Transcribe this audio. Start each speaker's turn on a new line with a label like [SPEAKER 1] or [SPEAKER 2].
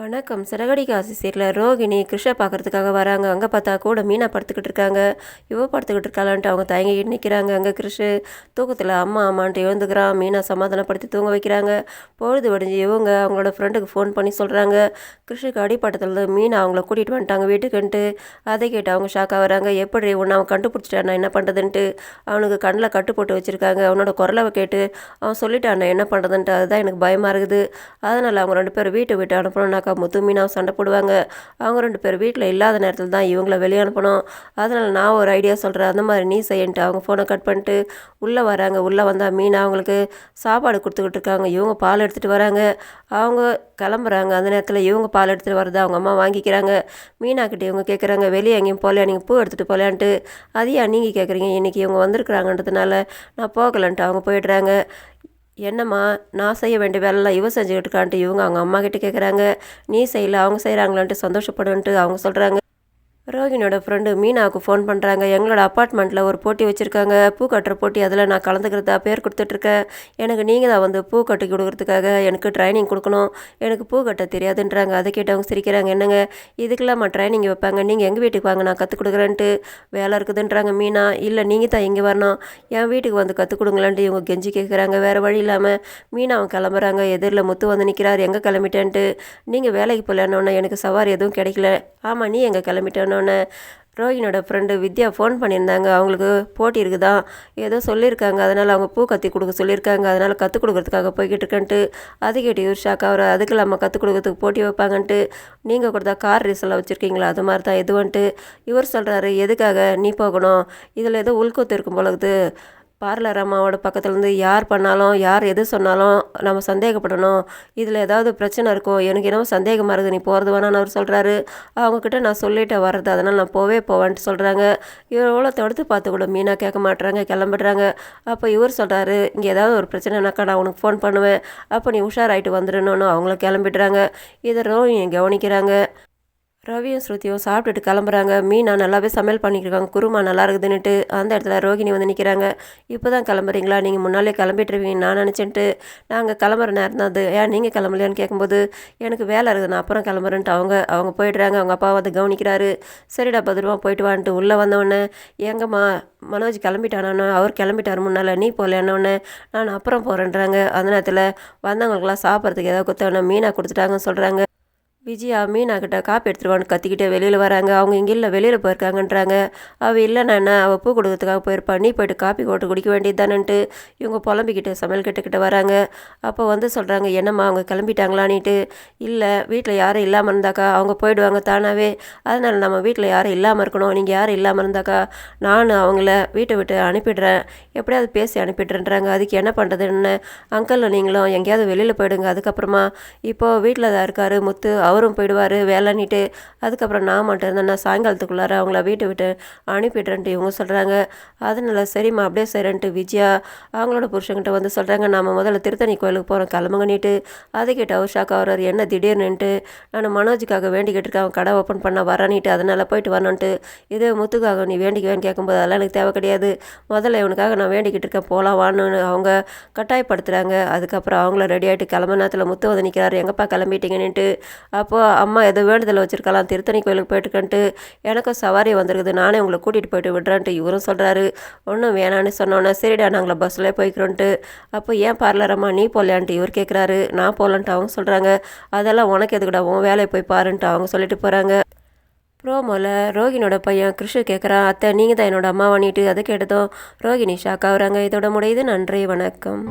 [SPEAKER 1] வணக்கம். சிறகடிக்க ஆசிரியரில் ரோகிணி கிருஷ்ண பார்க்குறதுக்காக வராங்க. அங்கே பார்த்தா கூட மீனா படுத்துக்கிட்டு இருக்காங்க. இவ படுத்துக்கிட்டு இருக்காளான்ட்டு அவங்க தயங்கிட்டு நிற்கிறாங்க அங்கே கிருஷ் தூக்கத்தில் அம்மா அம்மான்ட்டு எழுந்துக்கிறான். மீனா சமாதானப்படுத்தி தூங்க வைக்கிறாங்க. பொழுது வடிஞ்சு இவங்க அவங்களோட ஃப்ரெண்டுக்கு ஃபோன் பண்ணி சொல்கிறாங்க கிருஷ்ணுக்கு அடிப்பட்டத்தில் மீனா அவங்கள கூட்டிகிட்டு வந்துட்டாங்க வீட்டுக்குன்ட்டு அதை கேட்டு அவங்க ஷாக்காக வராங்க. எப்படி உன்னை அவன் கண்டுபிடிச்சிட்டான்? என்ன பண்ணுறதுன்ட்டு அவனுக்கு கண்ணில் கட்டு போட்டு வச்சுருக்காங்க. அவனோட குரலை கேட்டு அவன் சொல்லிட்டான் என்ன பண்ணுறதுன்ட்டு அதுதான் எனக்கு பயமாக இருக்குது. அதனால் அவங்க ரெண்டு பேரும் வீட்டை விட்டு அனுப்பணும்னாக்கா முத்து மீனாவும் சண்டை போடுவாங்க. அவங்க ரெண்டு பேர் வீட்டில் இல்லாத நேரத்தில் தான் இவங்கள வெளியே அனுப்பணும். அதனால் நான் ஒரு ஐடியா சொல்கிறேன் அந்த மாதிரி நீ செய்யன்ட்டு அவங்க ஃபோனை கட் பண்ணிட்டு உள்ளே வராங்க. உள்ளே வந்தால் மீனா அவங்களுக்கு சாப்பாடு கொடுத்துக்கிட்டு இருக்காங்க. இவங்க பால் எடுத்துகிட்டு வராங்க. அவங்க கிளம்புறாங்க. அந்த நேரத்தில் இவங்க பால் எடுத்துகிட்டு வரதை அவங்க அம்மா வாங்கிக்கிறாங்க. மீனாக்கிட்ட இவங்க கேட்குறாங்க வெளியே எங்கேயும் போகலையா? நீங்கள் பூ எடுத்துகிட்டு போகலான்ட்டு அதையா நீங்கள் கேட்குறீங்க இன்றைக்கி இவங்க வந்திருக்கிறாங்கன்றதுனால நான் போகலன்ட்டு அவங்க போயிடுறாங்க. என்னம்மா நான் செய்ய வேண்டிய வேலைலாம் இவ செஞ்சுக்கிட்டு இருக்கான்ட்டு இவங்க அவங்க அம்மா கிட்ட கேட்குறாங்க நீ செய்யல அவங்க செய்கிறாங்களான்ட்டு சந்தோஷப்படுன்ட்டு அவங்க சொல்கிறாங்க ரோஹினோட ஃப்ரெண்டு மீனாவுக்கு ஃபோன் பண்ணுறாங்க எங்களோட அப்பார்ட்மெண்ட்டில் ஒரு போட்டி வச்சுருக்காங்க. பூ கட்டுற போட்டி அதில் நான் கலந்துக்கிறதா பேர் கொடுத்துட்ருக்கேன். எனக்கு நீங்கள் தான் வந்து பூ கட்டி கொடுக்குறதுக்காக எனக்கு ட்ரைனிங் கொடுக்கணும். எனக்கு பூ கட்ட தெரியாதுன்றாங்க. அதை கேட்டு அவங்க சிரிக்கிறாங்க. என்னங்க? இதுக்கெல்லாம் ட்ரைனிங் வைப்பாங்க. நீங்கள் எங்கள் வீட்டுக்கு வாங்க? நான் கற்றுக் கொடுக்குறேன்ட்டு வேலை இருக்குதுன்றாங்க மீனா. இல்லை நீங்கள் தான் இங்கே வரணும். என் வீட்டுக்கு வந்து கற்றுக் கொடுங்களேன்ட்டு இவங்க கெஞ்சி கேட்குறாங்க வேறு வழி இல்லாமல் மீனாவும் கிளம்புறாங்க. எதிரில் முத்து வந்து நிற்கிறார் எங்கே கிளம்பிட்டேன்ட்டு? நீங்கள் வேலைக்கு போகலன்னொன்னே எனக்கு சவாரி எதுவும் கிடைக்கல. ஆமாம் நீ எங்கே கிளம்பிட்டேன்னொன்னே ரோஹினோட ஃப்ரெண்டு வித்யா ஃபோன் பண்ணியிருந்தாங்க. அவங்களுக்கு போட்டி இருக்குதான் ஏதோ சொல்லியிருக்காங்க. அதனால் அவங்க பூ கத்தி கொடுக்க சொல்லியிருக்காங்க. அதனால் கற்றுக் கொடுக்கறதுக்காக போய்கிட்டு இருக்கேன்ட்டு. அது கேட்டு இவர் ஷாக் ஆகிற அதுக்கு நம்ம கற்றுக் கொடுக்கறதுக்கு போட்டி வைப்பாங்கன்ட்டு. நீங்கள் கொடுத்தா கார் ரீசெல்லாம் வச்சுருக்கீங்களா? அது மாதிரி தான் எதுவன்ட்டு இவர் சொல்கிறாரு எதுக்காக? நீ போகணும். இதில் ஏதோ உள்கூத்து இருக்கும் போலகுது பார்லர் அம்மாவோட பக்கத்துலேருந்து யார் பண்ணாலும் யார் எது சொன்னாலும் நம்ம சந்தேகப்படணும். இதில் ஏதாவது பிரச்சனை இருக்கும் எனக்கு என்னமோ சந்தேகமாக இருக்குது நீ போகிறது வேணான்னு அவர் சொல்கிறாரு அவங்கக்கிட்ட நான் சொல்லிட்டு வர்றது அதனால் நான் போவே போவேன்ட்டு சொல்கிறாங்க இவர் எவ்வளோ தடுத்து பார்த்து கூட மீனா கேட்க மாட்டுறாங்க கிளம்பிடுறாங்க. அப்போ இவர் சொல்கிறாரு இங்கே ஏதாவது ஒரு பிரச்சனைனாக்கா நான் உனக்கு ஃபோன் பண்ணுவேன். அப்போ நீ உஷாராயிட்டு வந்துடணும்னு அவங்களும் கிளம்பிடுறாங்க. இதை ரோஹிணி கவனிக்கிறாங்க. ரவியும் ஸ்ருதியும் சாப்பிட்டுட்டு கிளம்புறாங்க. மீனா நல்லாவே சமையல் பண்ணிக்கிருக்காங்க குருமா நல்லா இருக்குதுன்னுட்டு அந்த இடத்துல ரோகிணி வந்து நிற்கிறாங்க இப்போ தான் கிளம்புறீங்களா? நீங்கள் முன்னாலே கிளம்பிட்டுருவீங்க. நான் நினச்சின்ட்டு நாங்கள் கிளம்புற நேரம் தான் அது. ஏன் நீங்கள் கிளம்பலையான்னு கேட்கும்போது எனக்கு வேலை இருக்குது. நான் அப்புறம் கிளம்புறேன்ட்டு அவங்க அவங்க போயிடுறாங்க. அவங்க அப்பா வந்து கவனிக்கிறாரு. சரிடா பத்திரமா போயிட்டு வான்ட்டு உள்ளே வந்தவொடனே எங்கம்மா மனோஜ் கிளம்பிட்டானோன்னு அவர் கிளம்பிட்டார் முன்னால். நீ போகலன்னொன்னே நான் அப்புறம் போகிறேன்றாங்க அந்த நேரத்தில் வந்தவங்களுக்குலாம் சாப்பிட்றதுக்கு ஏதாவது கொடுத்தாங்கன்னா மீனாக கொடுத்துட்டாங்கன்னு சொல்கிறாங்க விஜயா மீனாக்கிட்ட காப்பி எடுத்துருவான்னு கத்திக்கிட்டே வெளியில் வராங்க. அவங்க இங்கே இல்லை வெளியில் போயிருக்காங்கன்றாங்க. அவள் இல்லைன்னா என்ன அவள் பூ கொடுக்கறதுக்காக போயிருப்பா. நீ போயிட்டு காப்பி போட்டு குடிக்க வேண்டியது தானேன்ட்டு இவங்க புலம்பிக்கிட்டு சமையல் கிட்ட வராங்க. அப்போ வந்து சொல்கிறாங்க என்னம்மா அவங்க கிளம்பிட்டாங்களான்னுட்டு. இல்லை வீட்டில் யாரும் இல்லாமல் இருந்தாக்கா அவங்க போயிடுவாங்க தானாகவே அதனால் நம்ம வீட்டில் யாரும் இல்லாமல் இருக்கணும். நீங்கள் யாரும் இல்லாமல் இருந்தாக்கா நான் அவங்கள வீட்டை விட்டு அனுப்பிடுறேன். எப்படியாவது பேசி அனுப்பிடுறேன்றாங்க. அதுக்கு என்ன பண்ணுறதுன்னு அங்கிள் நீங்களும் எங்கேயாவது வெளியில் போயிடுங்க. அதுக்கப்புறமா இப்போது வீட்டில் தான் இருக்கார் முத்து. அவரும் போயிடுவார் வேலைன்னிட்டு அதுக்கப்புறம் நான் மட்டும் இருந்தேன் நான் சாயங்காலத்துக்குள்ளார அவங்கள வீட்டை விட்டு அனுப்பிடுறேன்ட்டு இவங்க சொல்கிறாங்க அதனால சரிம்மா அப்படியே செய்கிறேன்ட்டு விஜயா அவங்களோட புருஷங்கிட்ட வந்து சொல்கிறாங்க நம்ம முதல்ல திருத்தணி கோயிலுக்கு போகிறோம் கிளம்புங்கன்னிட்டு. அதை கேட்டு அவர் ஷாக் ஆகிறார் என்ன திடீர்னுன்ட்டு? நான் மனோஜுக்காக வேண்டிக்கிட்டு இருக்கேன் அவன் கடை ஓப்பன் பண்ண வரேன்னிட்டு அதனால் போயிட்டு வரணுன்ட்டு இதே முத்துக்காக நீ வேண்டிக்குவேன்னு கேட்கும்போது அதெல்லாம் எனக்கு தேவை கிடையாது. முதல்ல இவனுக்காக நான் வேண்டிக்கிட்டு இருக்கேன் போகலாம் வான்னு அவங்க கட்டாயப்படுத்துகிறாங்க அதுக்கப்புறம் அவங்கள ரெடி ஆகிட்டு கிளம்ப நேரத்தில் முத்து வந்து நிற்கிறாரு எங்கப்பா கிளம்பிட்டீங்கன்னுட்டு அப்போது அம்மா எதோ வேண்டுதல் வச்சுருக்கலாம் திருத்தணி கோயிலுக்கு போயிட்டுருக்கேன்ட்டு எனக்கும் சவாரி வந்துருக்குது. நானே உங்களை கூட்டிகிட்டு போயிட்டு விடுறேன்ட்டு இவரும் சொல்கிறாரு ஒன்றும் வேணான்னு சொன்னோன்னே சரிடா நாங்கள பஸ்ஸில் போய்க்கிறோன்ட்டு. அப்போ ஏன் பார்லர் அம்மா நீ போகலான்ட்டு இவர் கேட்குறாரு நான் போகலான்ட்டு அவங்க சொல்கிறாங்க அதெல்லாம் உனக்கு எதுக்குடா உன் வேலையை போய் பாருன்ட்டு அவங்க சொல்லிட்டு போகிறாங்க ப்ரோமோவில் ரோகினோட பையன் கிருஷ்ணு கேட்குறான் அத்தை நீங்கள் தான் என்னோட அம்மா பண்ணிட்டு அதை கேட்டதும் ரோகிணி ஷாக் ஆகுறாங்க. இதோட முடியுது. நன்றி வணக்கம்.